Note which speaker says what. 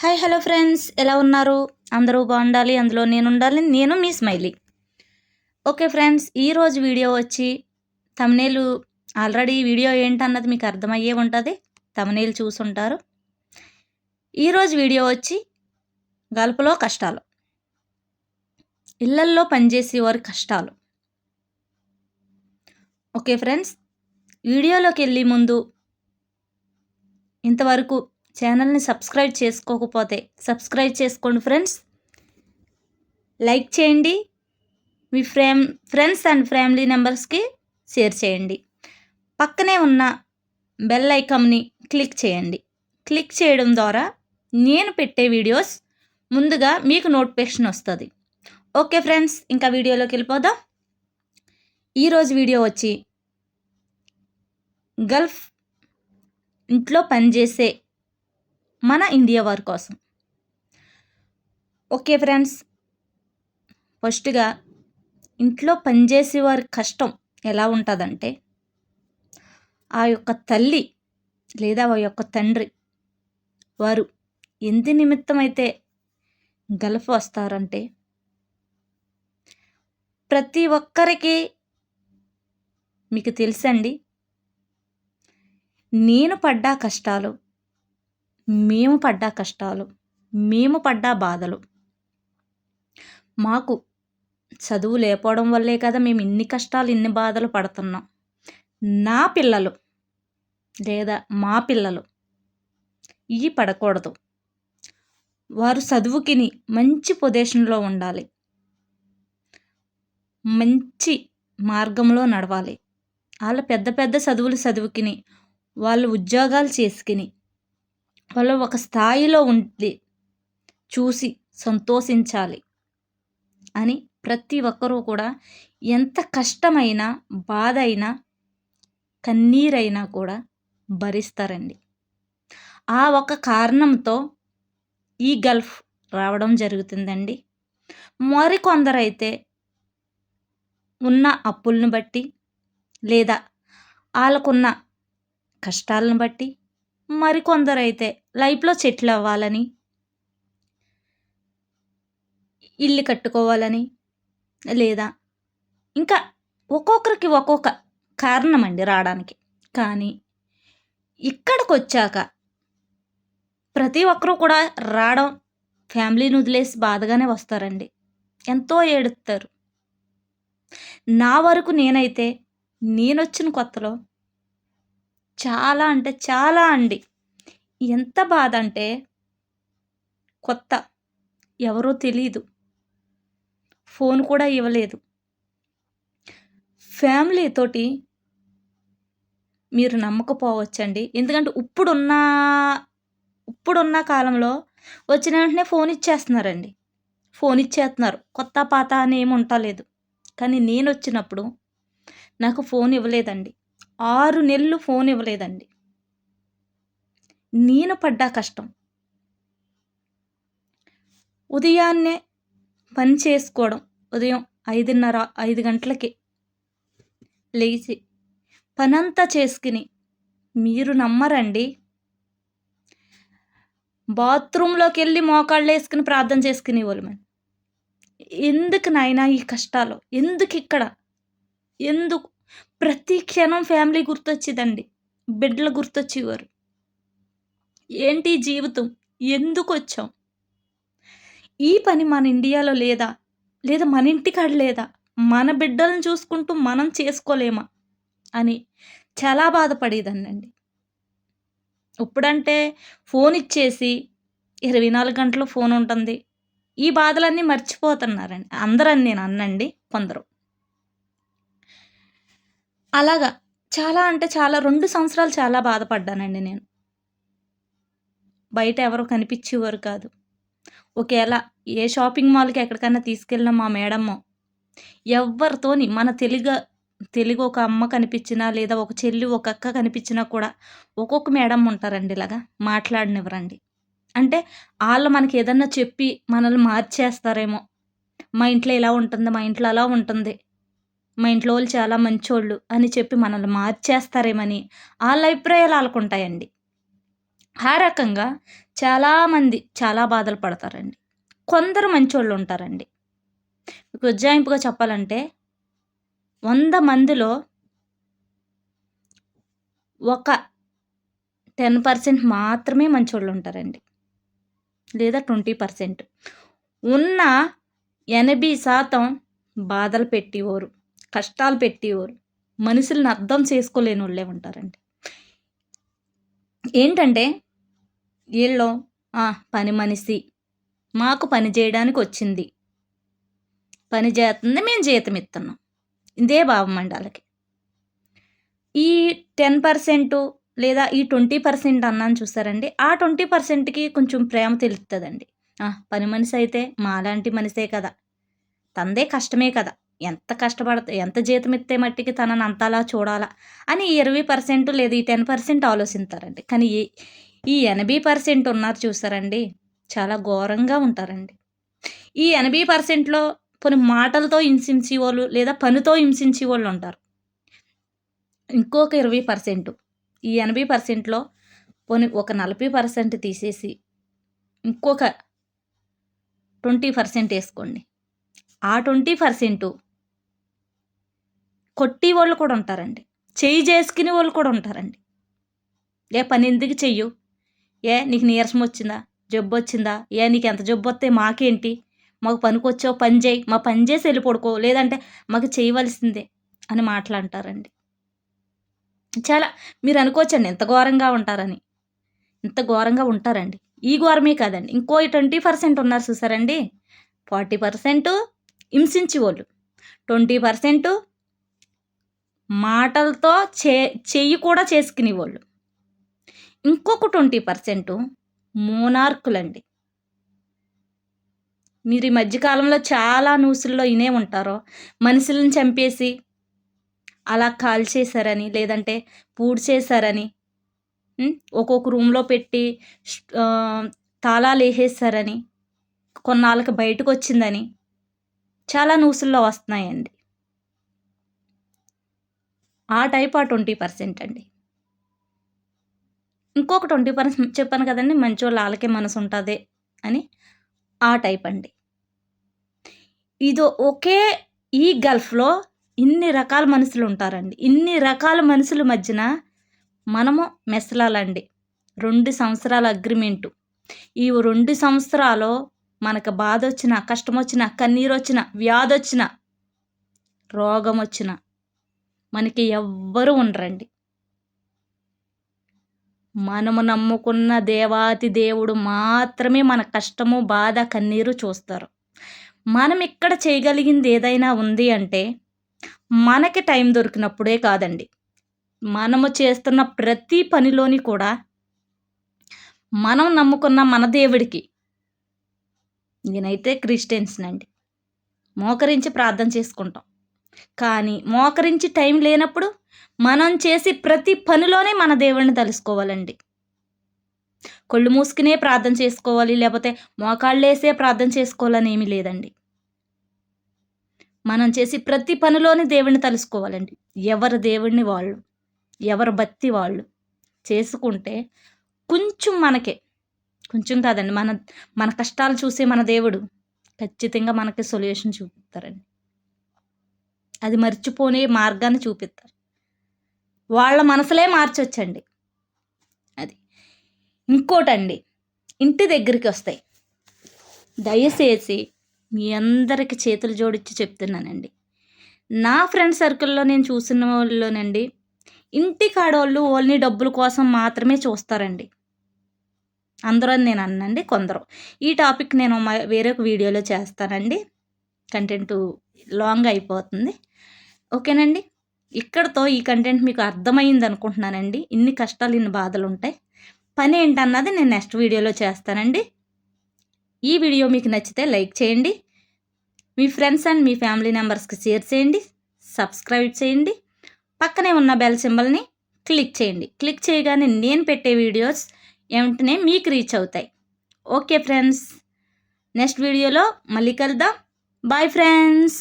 Speaker 1: Hi hello friends. ఎలా ఉన్నారు? అందరూ బాగుండాలి. అందులో నేను ఉండాలి నేను మీ స్మైలీ. ఓకే ఫ్రెండ్స్ ఈరోజు వీడియో వచ్చి తమనేలు ఆల్రెడీ వీడియో ఏంటన్నది మీకు అర్థమయ్యే ఉంటుంది. తమనేలు చూసుంటారు. ఈరోజు వీడియో వచ్చి గల్పలో కష్టాలు. ఇళ్ళల్లో పనిచేసే వారి కష్టాలు. ఓకే ఫ్రెండ్స్ వీడియోలోకి వెళ్ళి ముందు ఇంతవరకు ఛానల్ని సబ్స్క్రైబ్ చేసుకోకపోతే సబ్స్క్రైబ్ చేసుకోండి ఫ్రెండ్స్. లైక్ చేయండి. మీ ఫ్రేమ్ ఫ్రెండ్స్ అండ్ ఫ్యామిలీ మెంబర్స్కి షేర్ చేయండి. పక్కనే ఉన్న బెల్ ఐకాన్ని క్లిక్ చేయండి. క్లిక్ చేయడం ద్వారా నేను పెట్టే వీడియోస్ ముందుగా మీకు నోటిఫికేషన్ వస్తుంది. ఓకే ఫ్రెండ్స్ ఇంకా వీడియోలోకి వెళ్ళిపోదాం. ఈరోజు వీడియో వచ్చి గల్ఫ్ ఇంట్లో పనిచేసే మన ఇండియా వారి కోసం. ఓకే ఫ్రెండ్స్ ఫస్ట్గా ఇంట్లో పనిచేసే వారి కష్టం ఎలా ఉంటుందంటే ఆ యొక్క తల్లి లేదా ఆ యొక్క తండ్రి వారు ఎందు నిమిత్తమైతే గల్ఫ్ వస్తారంటే ప్రతి ఒక్కరికి మీకు తెలుసండి నేను పడ్డా కష్టాలు మేము పడ్డ కష్టాలు మేము పడ్డ బాధలు. మాకు చదువు లేకపోవడం వల్లే కదా మేము ఇన్ని కష్టాలు ఇన్ని బాధలు పడుతున్నాం. నా పిల్లలు లేదా మా పిల్లలు ఇవి పడకూడదు. వారు చదువుకిని మంచి పొజిషన్లో ఉండాలి. మంచి మార్గంలో నడవాలి. వాళ్ళ పెద్ద పెద్ద చదువులు చదువుకిని వాళ్ళు ఉద్యోగాలు చేసుకుని వాళ్ళు ఒక స్థాయిలో ఉండి చూసి సంతోషించాలి అని ప్రతి ఒక్కరూ కూడా ఎంత కష్టమైనా బాధ అయినా కన్నీరైనా కూడా భరిస్తారండి. ఆ ఒక కారణంతో ఈ గల్ఫ్ రావడం జరుగుతుందండి. మరికొందరైతే ఉన్న అప్పులను బట్టి లేదా వాళ్ళకున్న కష్టాలను బట్టి మరికొందరైతే లైఫ్లో చెట్లు అవ్వాలని ఇల్లు కట్టుకోవాలని లేదా ఇంకా ఒక్కొక్కరికి ఒక్కొక్క కారణం అండి రావడానికి. కానీ ఇక్కడికి వచ్చాక ప్రతి ఒక్కరూ కూడా రావడం ఫ్యామిలీని వదిలేసి బాధగానే వస్తారండి. ఎంతో ఏడుస్తారు నా వరకు నేనైతే నేను వచ్చిన కొత్తలో చాలా అంటే చాలా అండి. ఎంత బాధ అంటే కొత్త. ఎవరో తెలియదు ఫోన్ కూడా ఇవ్వలేదు. ఫ్యామిలీతోటి మీరు నమ్మకపోవచ్చండి. ఎందుకంటే ఇప్పుడున్న ఇప్పుడున్న కాలంలో వచ్చిన వెంటనే ఫోన్ ఇచ్చేస్తున్నారండి. ఫోన్ ఇచ్చేస్తున్నారు. కొత్త పాత అని ఏమి ఉంటలేదు కానీ నేను వచ్చినప్పుడు నాకు ఫోన్ ఇవ్వలేదండి. ఆరు నెలలు ఫోన్ ఇవ్వలేదండి. నేను పడ్డా కష్టం. ఉదయాన్నే పని చేసుకోవడం ఉదయం ఐదున్నర ఐదు గంటలకి లేచి పనంతా చేసుకుని మీరు నమ్మరండి. బాత్రూంలోకి వెళ్ళి మోకాళ్ళు వేసుకుని ప్రార్థన చేసుకునే వాళ్ళు ఎందుకు నాయన ఈ కష్టాలు? ఎందుకు ఇక్కడ? ఎందుకు ప్రతి క్షణం ఫ్యామిలీ గుర్తొచ్చేదండి. బిడ్డలు గుర్తొచ్చేవారు. ఏంటి జీవితం? ఎందుకు వచ్చాం ఈ పని మన ఇండియాలో లేదా? లేదా మన ఇంటికాడ లేదా? మన బిడ్డలను చూసుకుంటూ మనం చేసుకోలేమా? అని చాలా బాధపడేదాన్నండి. ఇప్పుడంటే ఫోన్ ఇచ్చేసి ఇరవై నాలుగు గంటలు ఫోన్ ఉంటుంది. ఈ బాధలన్నీ మర్చిపోతున్నారండి. అందరని నేను అన్నండి. కొందరు. అలాగా. చాలా అంటే చాలా రెండు సంవత్సరాలు చాలా బాధపడ్డానండి నేను. బయట ఎవరు కనిపించేవారు కాదు. ఒకవేళ ఏ షాపింగ్ మాల్కి ఎక్కడికైనా తీసుకెళ్ళిన మా మేడమ్మ ఎవరితోని మన తెలుగు తెలుగు ఒక అమ్మ కనిపించినా లేదా ఒక చెల్లి ఒక అక్క కనిపించినా కూడా ఒక్కొక్క మేడం ఉంటారండి ఇలాగా మాట్లాడినివ్వరండి. అంటే వాళ్ళు మనకి ఏదన్నా చెప్పి మనల్ని మార్చేస్తారేమో. మా ఇంట్లో ఇలా ఉంటుంది మా ఇంట్లో అలా ఉంటుంది మా ఇంట్లో వాళ్ళు చాలా మంచోళ్ళు అని చెప్పి మనల్ని మార్చేస్తారేమని వాళ్ళ అభిప్రాయాలు వాళ్ళకు ఉంటాయండి ఆ రకంగా చాలామంది చాలా బాధలు పడతారండి. కొందరు మంచోళ్ళు ఉంటారండి. మీకు ఉజ్జాయింపుగా చెప్పాలంటే వంద మందిలో ఒక టెన్ పర్సెంట్ మాత్రమే మంచోళ్ళు ఉంటారండి. లేదా ట్వంటీ పర్సెంట్. ఉన్న ఎనభై శాతం బాధలు పెట్టేవారు. కష్టాలు పెట్టేవారు. మనుషులను అర్థం చేసుకోలేని వాళ్ళే ఉంటారండి. ఏంటంటే వీళ్ళు పని మనిషి. మాకు పని చేయడానికి వచ్చింది. పని చేస్తుంది మేము జీతం ఇస్తున్నాం. ఇదే భావం అండి వాళ్ళకి. ఈ టెన్ పర్సెంట్ లేదా ఈ ట్వంటీ పర్సెంట్ అన్నాను చూసారండి. ఆ ట్వంటీ పర్సెంట్కి కొంచెం ప్రేమ తెలుస్తుందండి పని మనిషి అయితే మాలాంటి మనిషే కదా. తందే కష్టమే కదా. ఎంత కష్టపడతా ఎంత జీతం ఇస్తే మట్టికి తనని అంతలా చూడాలా? అని ఇరవై పర్సెంట్ లేదా ఈ టెన్ పర్సెంట్ ఆలోచిస్తారండి. కానీ ఈ ఈ ఎనభై పర్సెంట్ ఉన్నారు చూసారండి చాలా ఘోరంగా ఉంటారండి. ఈ ఎనభై పర్సెంట్లో కొన్ని మాటలతో హింసించే వాళ్ళు లేదా పనితో హింసించే వాళ్ళు ఉంటారు. ఇంకొక ఇరవై పర్సెంట్ ఈ ఎనభై పర్సెంట్లో పోనీ ఒక నలభై పర్సెంట్ తీసేసి ఇంకొక ట్వంటీ పర్సెంట్ వేసుకోండి. ఆ ట్వంటీ పర్సెంట్ కొట్టి వాళ్ళు కూడా ఉంటారండి. చేయి చేసుకునే వాళ్ళు కూడా ఉంటారండి. ఏ పని ఎందుకు చెయ్యు? ఏ నీకు నీరసం వచ్చిందా? జబ్బు వచ్చిందా? ఏ నీకు ఎంత జబ్బు వస్తే మాకేంటి? మాకు పనికి వచ్చావు పని చేయి. మా పని చేసి వెళ్ళి పడుకో లేదంటే మాకు చేయవలసిందే అని మాట్లాంటారండి చాలా మీరు అనుకోవచ్చండి ఎంత ఘోరంగా ఉంటారని. ఇంత ఘోరంగా ఉంటారండి. ఈ ఘోరమే కాదండి. ఇంకో ట్వంటీ పర్సెంట్ ఉన్నారు చూసారండి. ఫార్టీ పర్సెంట్ హింసించి వాళ్ళు ట్వంటీ పర్సెంట్ మాటలతో చే చెయ్యి కూడా చేసుకునేవాళ్ళు. ఇంకొక ట్వంటీ పర్సెంట్ మోనార్కులండి. మీరు ఈ మధ్యకాలంలో చాలా న్యూస్ల్లో ఇనే ఉంటారో మనుషులను చంపేసి అలా కాల్చేశారని లేదంటే పూడ్చేశారని ఒక్కొక్క రూమ్లో పెట్టి తాళాలు వేసేసారని కొన్నాళ్ళకి బయటకు వచ్చిందని చాలా న్యూస్ల్లో వస్తున్నాయండి. ఆ టైప్ ఆ ట్వంటీ పర్సెంట్ అండి. ఇంకొక ట్వంటీ పర్సెంట్ చెప్పాను కదండి మంచి వాళ్ళకే మనసు ఉంటుంది అని ఆ టైప్ అండి. ఇది ఒకే ఈ గల్ఫ్లో ఇన్ని రకాల మనుషులు ఉంటారండి. ఇన్ని రకాల మనుషుల మధ్యన మనము మెసలాలండి. రెండు సంవత్సరాల అగ్రిమెంటు. ఈ రెండు సంవత్సరాలు మనకు బాధ వచ్చిన కష్టం వచ్చిన కన్నీరు వచ్చిన వ్యాధి వచ్చిన రోగం వచ్చిన మనకి ఎవ్వరు ఉండరండి. మనము నమ్ముకున్న దేవాతి దేవుడు మాత్రమే మన కష్టము బాధ కన్నీరు చూస్తారు. మనం ఇక్కడ చేయగలిగింది ఏదైనా ఉంది అంటే మనకి టైం దొరికినప్పుడే కాదండి. మనము చేస్తున్న ప్రతి పనిలోని కూడా మనం నమ్ముకున్న మన దేవుడికి నేనైతే క్రిస్టియన్స్నండి మోకరించి ప్రార్థన చేసుకుంటాం. కానీ మోకరించి టైం లేనప్పుడు మనం చేసి ప్రతి పనిలోనే మన దేవుడిని తలుసుకోవాలండి. కొళ్ళు మూసుకునే ప్రార్థన చేసుకోవాలి లేకపోతే మోకాళ్ళేసే ప్రార్థన చేసుకోవాలని ఏమీ లేదండి. మనం చేసి ప్రతి పనిలోని దేవుణ్ణి తలుసుకోవాలండి. ఎవరు దేవుడిని వాళ్ళు ఎవరి భక్తి వాళ్ళు చేసుకుంటే కొంచెం మనకే కొంచెం కాదండి మన మన కష్టాలు చూసే మన దేవుడు ఖచ్చితంగా మనకి సొల్యూషన్ చూపిస్తారండి అది మర్చిపోనే మార్గాన్ని చూపిస్తారు. వాళ్ళ మనసులే మార్చొచ్చండి. అది. ఇంకోటండి ఇంటి దగ్గరికి వస్తాయి. దయచేసి మీ అందరికి చేతులు జోడించి చెప్తున్నానండి. నా ఫ్రెండ్ సర్కిల్లో నేను చూసిన వాళ్ళలోనండి ఇంటి కాడోళ్ళు ఓన్లీ డబ్బుల కోసం మాత్రమే చూస్తారండి. అందరూ నేను అన్నండి కొందరు. ఈ టాపిక్ నేను వేరే ఒక వీడియోలో చేస్తానండి. కంటెంట్ లాంగ్ అయిపోతుంది. ఓకేనండి? ఇక్కడతో ఈ కంటెంట్ మీకు అర్థమైంది అనుకుంటున్నానండి ఇన్ని కష్టాలు ఇన్ని బాధలు ఉంటాయి పని ఏంటన్నది నేను నెక్స్ట్ వీడియోలో చేస్తానండి. ఈ వీడియో మీకు నచ్చితే లైక్ చేయండి. మీ ఫ్రెండ్స్ అండ్ మీ ఫ్యామిలీ మెంబర్స్కి షేర్ చేయండి. సబ్స్క్రైబ్ చేయండి. పక్కనే ఉన్న బెల్ సింబల్ని క్లిక్ చేయండి. క్లిక్ చేయగానే నేను పెట్టే వీడియోస్ వెంటనే మీకు రీచ్ అవుతాయి. Okay friends. నెక్స్ట్ వీడియోలో మళ్ళీ కలుద్దాం. Bye friends